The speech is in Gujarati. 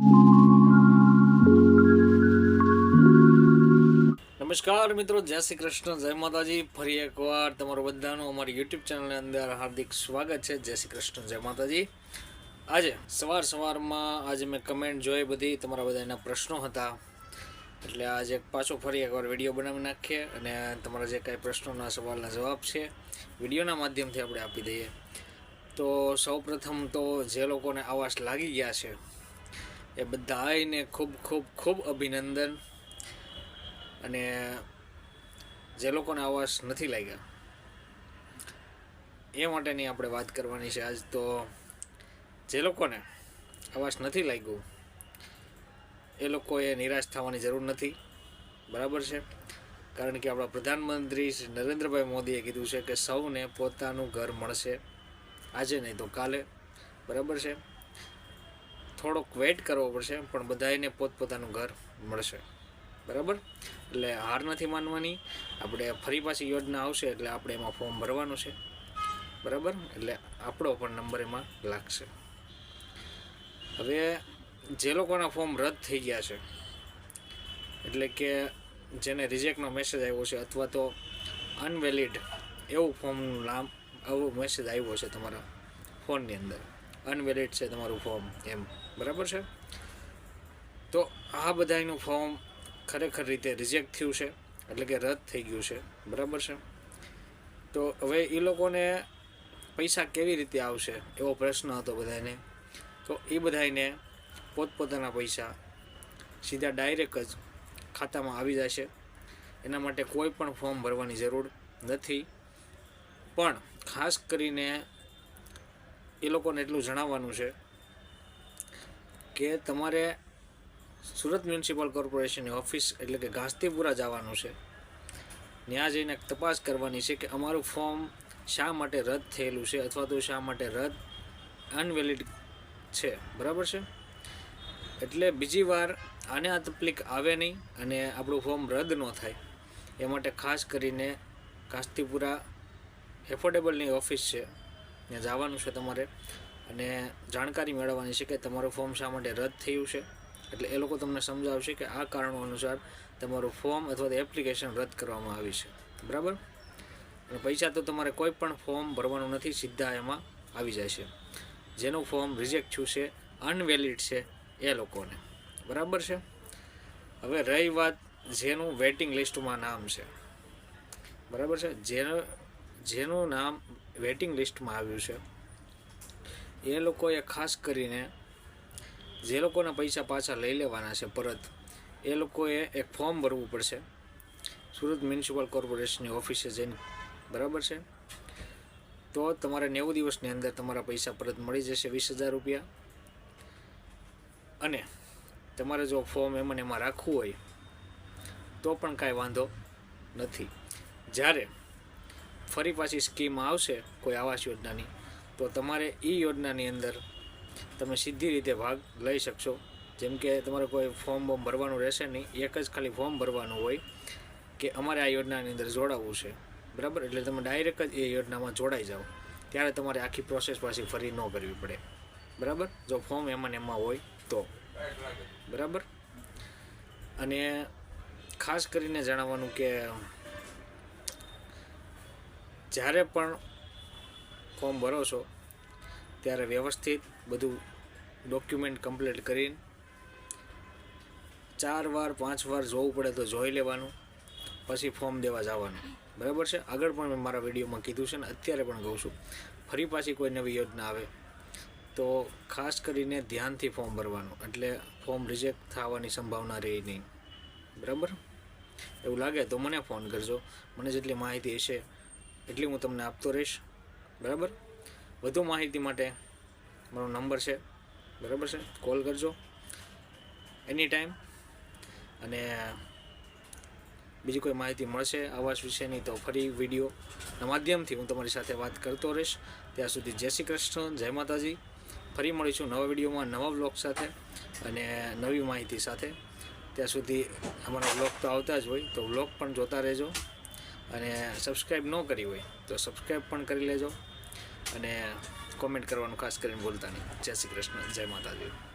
નમસ્કાર મિત્રો, જય શ્રી કૃષ્ણ, જય માતાજી. ફરી એકવાર તમારું બધાનું અમારી યુટ્યુબ ચેનલની અંદર હાર્દિક સ્વાગત છે. જય શ્રી કૃષ્ણ, જય માતાજી. આજે સવાર સવારમાં આજે મેં કમેન્ટ જોઈ બધી, તમારા બધાના પ્રશ્નો હતા. એટલે આજે પાછો ફરી એકવાર વીડિયો બનાવી નાખીએ અને તમારા જે કાંઈ પ્રશ્નોના સવાલના જવાબ છે, વિડીયોના માધ્યમથી આપણે આપી દઈએ. તો સૌપ્રથમ તો જે લોકોને આવાસ લાગી ગયા છે એ બધાને ખૂબ ખૂબ ખૂબ અભિનંદન. અને જે લોકોને આવાસ નથી લાગ્યા, એ માટેની આપણે વાત કરવાની છે. આજ તો જે લોકોને આવાસ નથી લાગ્યું, એ લોકોએ નિરાશ થવાની જરૂર નથી. બરાબર છે? કારણ કે આપણા પ્રધાનમંત્રી શ્રી નરેન્દ્રભાઈ મોદીએ કીધું છે કે સૌને પોતાનું ઘર મળશે. આજે નહીં તો કાલે. બરાબર છે? થોડોક વેઇટ કરવો પડશે, પણ બધાને પોતપોતાનું ઘર મળશે. બરાબર? એટલે હાર નથી માનવાની. આપણે ફરી પાછી યોજના આવશે, એટલે આપણે એમાં ફોર્મ ભરવાનું છે. બરાબર? એટલે આપણો પણ નંબર એમાં લાગશે. હવે, જે લોકોના ફોર્મ રદ થઈ ગયા છે, એટલે કે જેને રિજેક્ટનો મેસેજ આવ્યો છે, અથવા તો અનવેલિડ એવું ફોર્મનું નામ, આવો મેસેજ આવ્યો છે તમારા ફોનની અંદર. અનવેલિડ છે તમારું ફોર્મ એમ. બરાબર છે? તો આ બધાનું ફોર્મ ખરેખર રીતે રિજેક્ટ થયું છે, એટલે કે રદ થઈ ગયું છે. બરાબર છે? તો હવે એ લોકોને પૈસા કેવી રીતે આવશે, એવો પ્રશ્ન હતો બધાને તો એ બધાને પોતપોતાના પૈસા સીધા ડાયરેક્ટ જ ખાતામાં આવી જશે. એના માટે કોઈ પણ ફોર્મ ભરવાની જરૂર નથી. પણ ખાસ કરીને એ લોકોને એટલું જણાવવાનું છે કે તમારે સુરત મ્યુનિસિપલ કોર્પોરેશનની ઓફિસ એટલે કે ઘાસતીપુરા જવાનું છે. ત્યાં જઈને તપાસ કરવાની છે કે અમારું ફોર્મ શા માટે રદ થયેલું છે અથવા તો શા માટે રદ અનવેલિડ છે. બરાબર છે? એટલે બીજી વાર આને આ તકલીફ આવે નહીં અને આપણું ફોર્મ રદ ન થાય. એ માટે ખાસ કરીને કાસ્તીપુરા એફોર્ડેબલની ઓફિસ છે. ત્યાં જવાનું છે તમારે. અને જાણકારી મેળવવાની છે કે તમારું ફોર્મ શા માટે રદ થયું છે? એટલે એ લોકો તમને સમજાવશે કે આ કારણો અનુસાર તમારું ફોર્મ અથવા તો એપ્લિકેશન રદ કરવામાં આવી છે. બરાબર? અને પૈસા તો તમારે કોઈ પણ ફોર્મ ભરવાનું નથી, સીધા એમાં આવી જાય છે. જેનું ફોર્મ રિજેક્ટ થયું છે અનવેલિડ છે, એ લોકોને. બરાબર છે? હવે રહી વાત જેનું વેઇટિંગ લિસ્ટમાં નામ છે. બરાબર છે? જેનું જેનું નામ વેઇટિંગ લિસ્ટમાં આવ્યું છે. એ લોકોએ ખાસ કરીને જે લોકોના પૈસા પાછા લઈ લેવાના છે પરત, એ લોકોએ એક ફોર્મ ભરવું પડશે. સુરત મ્યુનિસિપલ કોર્પોરેશનની ઓફિસે જઈને. બરાબર છે? તો તમારે નેવું દિવસની અંદર તમારા પૈસા પરત મળી જશે વીસ હજાર રૂપિયા. અને તમારે જો ફોર્મ એમને એમાં રાખવું હોય, તો પણ કાંઈ વાંધો નથી. જ્યારે ફરી પાછી સ્કીમ આવશે કોઈ આવાસ યોજનાની, તો તમારે એ યોજનાની અંદર તમે સીધી રીતે ભાગ લઈ શકશો. જેમ કે તમારે કોઈ ફોર્મ બોર્મ ભરવાનું રહેશે નહીં, એક જ ખાલી ફોર્મ ભરવાનું હોય કે અમારે આ યોજનાની અંદર જોડાવવું છે. બરાબર? એટલે તમે ડાયરેક્ટ જ એ યોજનામાં જોડાઈ જાઓ. ત્યારે તમારે આખી પ્રોસેસ પાછી ફરી ન કરવી પડે. બરાબર? જો ફોર્મ એમાં એમાં હોય તો. બરાબર? અને ખાસ કરીને જણાવવાનું કે જ્યારે પણ ફોર્મ ભરો છો, ત્યારે વ્યવસ્થિત બધું ડોક્યુમેન્ટ કમ્પ્લીટ કરીને ચાર વાર, પાંચ વાર જોવું પડે તો જોઈ લેવાનું, પછી ફોર્મ દેવા જવાનું. બરાબર છે? આગળ પણ મેં મારા વિડીયોમાં કીધું છે ને, અત્યારે પણ કહું છું. ફરી પાછી કોઈ નવી યોજના આવે તો ખાસ કરીને ધ્યાનથી ફોર્મ ભરવાનું, એટલે ફોર્મ રિજેક્ટ થવાની સંભાવના રહે નહીં. બરાબર? એવું લાગે તો મને ફોન કરજો. મને જેટલી માહિતી હશે એટલી હું તમને આપતો રહીશ. બરાબર? વધુ માહિતી માટે મારો નંબર છે. બરાબર છે? કોલ કરજો. એની ટાઈમ અને બીજી કોઈ માહિતી મળશે આવાસ વિશેની તો ફરી વિડીયોના માધ્યમથી હું તમારી સાથે વાત કરતો રહીશ. ત્યાં સુધી જય શ્રી કૃષ્ણ, જય માતાજી. ફરી મળીશું નવા વિડીયોમાં, નવા બ્લોગ સાથે અને નવી માહિતી સાથે. ત્યાં સુધી અમારા બ્લોગ તો આવતા જ હોય, તો બ્લોગ પણ જોતા રહેજો. અને સબસ્ક્રાઈબ ન કરી હોય તો સબસ્ક્રાઈબ પણ કરી લેજો અને કોમેન્ટ કરવાનું ખાસ કરીને ભૂલતા નહીં. જય શ્રી કૃષ્ણ, જય માતાજી.